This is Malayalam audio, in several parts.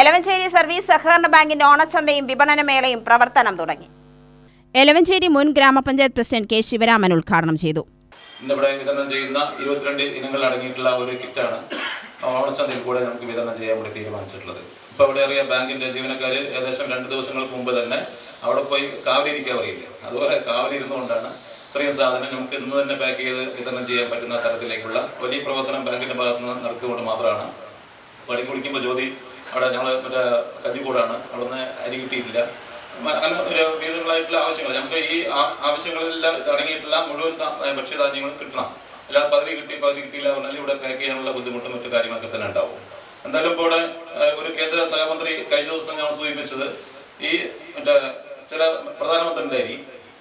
എലവഞ്ചേരി സർവീസ് സഹകരണ ബാങ്കിന്റെ ഓണച്ചന്തയും വിപണനമേളയും പ്രവർത്തനം തുടങ്ങി. എലവഞ്ചേരി മുൻ ഗ്രാമപഞ്ചായത്ത് പ്രസിഡന്റ് കെ ശിവരാമൻ ഉദ്ഘാടനം ചെയ്തു. ഇന്നിവിടെ വിതരണം ചെയ്യുന്ന ഇരുപത്തിരണ്ട് ഇനങ്ങൾ അടങ്ങിയിട്ടുള്ള ഒരു കിറ്റാണ് ഓണച്ചന്തയിൽ കൂടെ നമുക്ക് വിതരണം ചെയ്യാൻ വേണ്ടി തീരുമാനിച്ചിട്ടുള്ളത്. ഇപ്പോൾ അവിടെ അറിയാം ബാങ്കിന്റെ ജീവനക്കാർ ഏകദേശം രണ്ട് ദിവസങ്ങൾക്ക് മുമ്പ് തന്നെ അവിടെ പോയി കാവലിരിക്കാൻ പറയില്ല അതുപോലെ കാവലിരുന്നുകൊണ്ടാണ് ഇത്രയും സാധനം നമുക്ക് ഇന്ന് തന്നെ പാക്ക് ചെയ്ത് വിതരണം ചെയ്യാൻ പറ്റുന്ന തരത്തിലേക്കുള്ള വലിയ പ്രവർത്തനം ബാങ്കിന്റെ ഭാഗത്ത് നിന്ന് നടത്തിക്കൊണ്ട് മാത്രമാണ്. പണി കുടിക്കുമ്പോൾ ജ്യോതി അവിടെ ഞങ്ങൾ മറ്റേ കഞ്ചിക്കൂടാണ് അവിടെ നിന്ന് അരി കിട്ടിയിട്ടില്ല. അങ്ങനെ ഒരു വിവിധങ്ങളായിട്ടുള്ള ആവശ്യങ്ങൾ നമുക്ക് ഈ ആവശ്യങ്ങളെല്ലാം അടങ്ങിയിട്ടുള്ള മുഴുവൻ ഭക്ഷ്യധാന്യങ്ങളും കിട്ടണം. അല്ലാതെ പകുതി കിട്ടി പകുതി കിട്ടിയില്ല പറഞ്ഞാൽ ഇവിടെ പാക്ക് ചെയ്യാനുള്ള ബുദ്ധിമുട്ടും മറ്റു കാര്യങ്ങളൊക്കെ തന്നെ ഉണ്ടാവും. എന്തായാലും ഇപ്പോൾ ഇവിടെ ഒരു കേന്ദ്ര സഹമന്ത്രി കഴിഞ്ഞ ദിവസം ഞാൻ സൂചിപ്പിച്ചത് ഈ മറ്റേ ചില പ്രധാനമന്ത്രിന്റെ അരി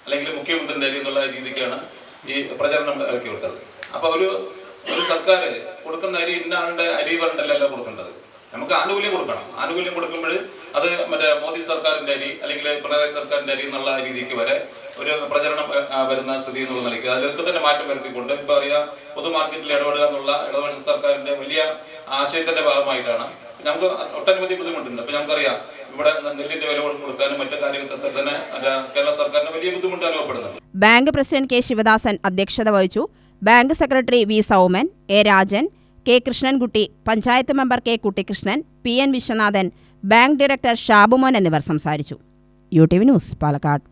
അല്ലെങ്കിൽ മുഖ്യമന്ത്രിന്റെ അരി എന്നുള്ള രീതിക്കാണ് ഈ പ്രചരണം ഇറക്കി വിട്ടത് അപ്പോൾ ഒരു ഒരു സർക്കാർ കൊടുക്കുന്ന അരി ഇന്ന ആളുടെ അരി പറഞ്ഞിട്ടല്ല കൊടുക്കേണ്ടത്? നമുക്ക് ആനുകൂല്യം കൊടുക്കണം. ആനുകൂല്യം കൊടുക്കുമ്പോൾ അത് മറ്റേ മോദി സർക്കാരിന്റെ അരി അല്ലെങ്കിൽ പിണറായി സർക്കാരിന്റെ അരി എന്നുള്ള രീതിക്ക് വരെ ഒരു പ്രചരണം വരുന്ന സ്ഥിതി എന്നുള്ള നിലയ്ക്ക് അതിലൊക്കെ തന്നെ മാറ്റം വരുത്തിക്കൊണ്ട് ഇപ്പൊ അറിയാം പൊതു മാർക്കറ്റിൽ ഇടപെടുക എന്നുള്ള ഇടതുപക്ഷ സർക്കാരിന്റെ വലിയ ആശയത്തിന്റെ ഭാഗമായിട്ടാണ്. നമുക്ക് ഒട്ടനവധി ബുദ്ധിമുട്ടുണ്ട്. അപ്പം നമുക്കറിയാം ഇവിടെ നെല്ലിന്റെ വില കൊടുക്കാനും മറ്റു കാര്യത്തിൽ തന്നെ കേരള സർക്കാരിന് വലിയ ബുദ്ധിമുട്ട് അനുഭവപ്പെടുന്നുണ്ട്. ബാങ്ക് പ്രസിഡന്റ് കെ ശിവദാസൻ അധ്യക്ഷത വഹിച്ചു. Bank secretary V Souman A Rajan K Krishnankutty panchayat member K Kuttikrishnan P N Viswanathan bank director Shabumon എന്നിവർ സംസാരിച്ചു. U T V news Palakkad.